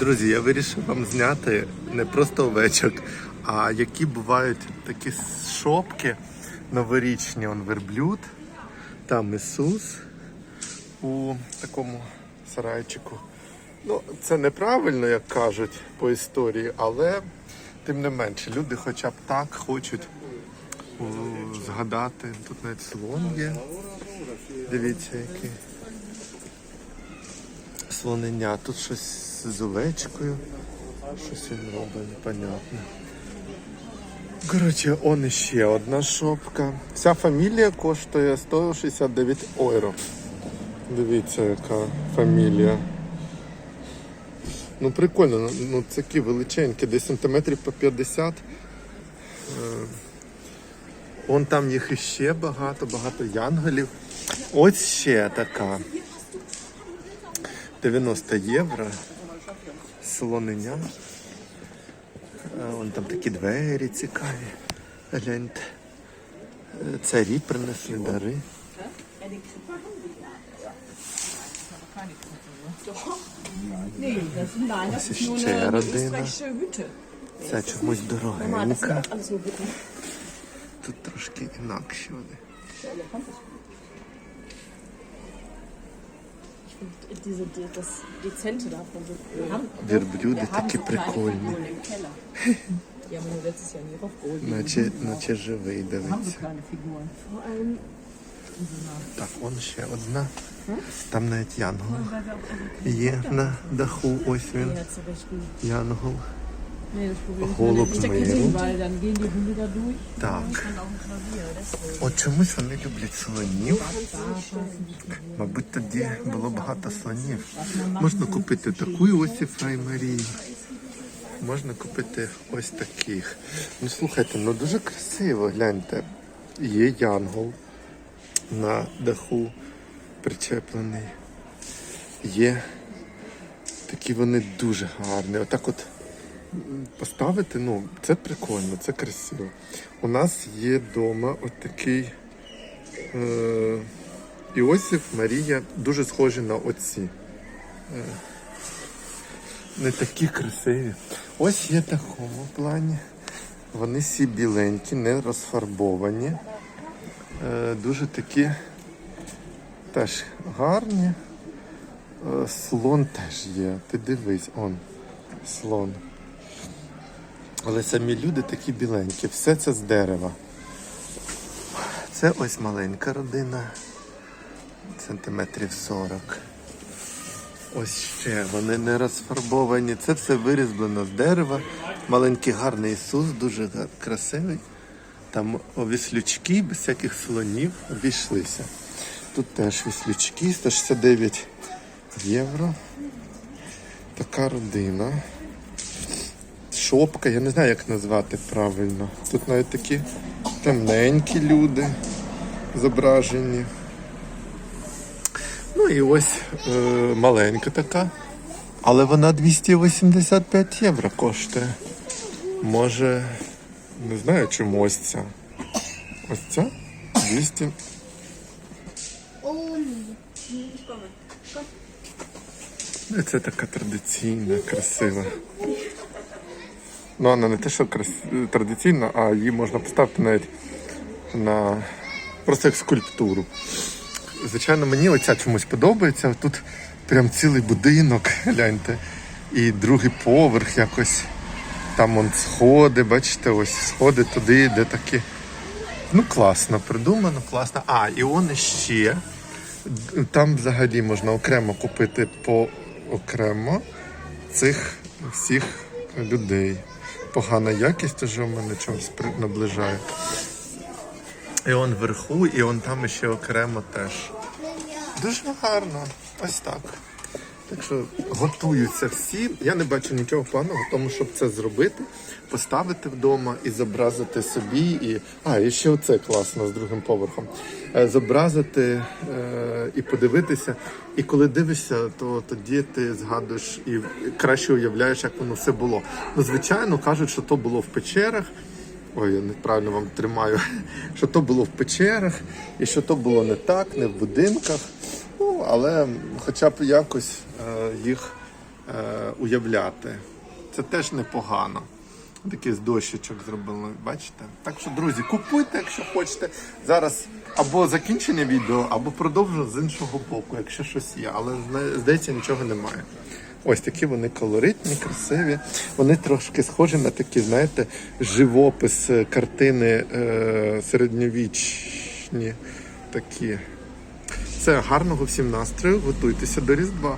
Друзі, я вирішив вам зняти не просто овечок, а які бувають такі шопки новорічні. Он верблюд, там Ісус у такому сарайчику. Ну, це неправильно, як кажуть по історії, але тим не менше, люди хоча б так хочуть згадати. Тут навіть слон є. Дивіться, який. Слонення. Тут щось з овечкою. Щось він робить, непонятно. Коротше, он іще одна шопка. Вся фамілія коштує 169 євро. Дивіться, яка фамілія. Ну прикольно, ну, ну такі величенькі, десь сантиметрів по 50. Е, Вон там їх іще багато, багато янголів. Ось ще така. 90 євро. Слонення. Е, Вон там такі двері цікаві. Гляньте. Е, Царі принесли дари. Scheradena. österreichische Hütte. Це чомусь дорогенька. Тут трошки інакші вони. Diese, die, das Dezente davon wir haben такі прикольні. Figuren im Keller. Die haben wir nur letztes Jahr nie aufgeholt. Наче, наче живий, haben so дивиться. kleine Figuren. Vor allem, Так, он ще одна. Там навіть янгол. Є на даху, ось він. Янгол. Nee, das Problem ist, der Meru. Weil dann gehen die Hunde da durch. Так. Und auch ein Klavier, deswegen. От чомусь вони люблять слонів. Мабуть, тоді було багато слонів. Можна купити таку Іосифа і Марію. Можна купити ось таких. Ну слухайте, ну дуже красиво, гляньте. Є янгол на даху причеплений. Є такі вони дуже гарні. Отак от поставити, ну, це прикольно, це красиво. У нас є вдома от такий е, Іосиф, Марія, дуже схожі на отці. Е, не такі красиві. Ось є такому плані. Вони всі біленькі, не розфарбовані. Е, дуже такі теж гарні. Е, слон теж є. Ти дивись, он, слон. Але самі люди такі біленькі. Все це з дерева. Це ось маленька родина. Сантиметрів 40. Ось ще вони не розфарбовані. Це все вирізблено з дерева. Маленький гарний Ісус, дуже красивий. Там віслючки без всяких слонів обійшлися. Тут теж віслючки, 169 євро. Така родина. Шопка, я не знаю, як назвати правильно. Тут навіть такі темненькі люди зображені. Ну і ось е, маленька така. Але вона 285 євро коштує. Може, не знаю, чому ось ця. Ось ця 200. Ну, це така традиційна, красива. Ну, вона не те, що крас... традиційна, а її можна поставити навіть на просто як скульптуру. Звичайно, мені оця чомусь подобається. Тут прям цілий будинок, гляньте. І другий поверх якось. Там он сходи, бачите, ось сходи туди, де такі. Ну, класно, придумано, класно. А, і он іще. Там взагалі можна окремо купити по окремо цих всіх людей. Погана якість уже у мене чомусь наближає. І он вверху, і он там ще окремо теж. Дуже гарно. Ось так. Так що готуються всі. Я не бачу нічого поганого тому, щоб це зробити, поставити вдома і зобразити собі. І... А, і ще оце класно з другим поверхом. Е, Зобразити е, і подивитися. І коли дивишся, то тоді ти згадуєш і краще уявляєш, як воно все було. Ну, звичайно, кажуть, що то було в печерах. Ой, я неправильно вам тримаю, що то було в печерах, і що то було не так, не в будинках. Але хоча б якось е, їх е, уявляти. Це теж непогано. Такий з дощечок зробили, бачите? Так що, друзі, купуйте, якщо хочете. Зараз або закінчення відео, або продовжу з іншого боку, якщо щось є. Але здається, нічого немає. Ось такі вони колоритні, красиві. Вони трошки схожі на такі, знаєте, живопис е, картини е, середньовічні такі. Це гарного всім настрою. Готуйтеся до Різдва.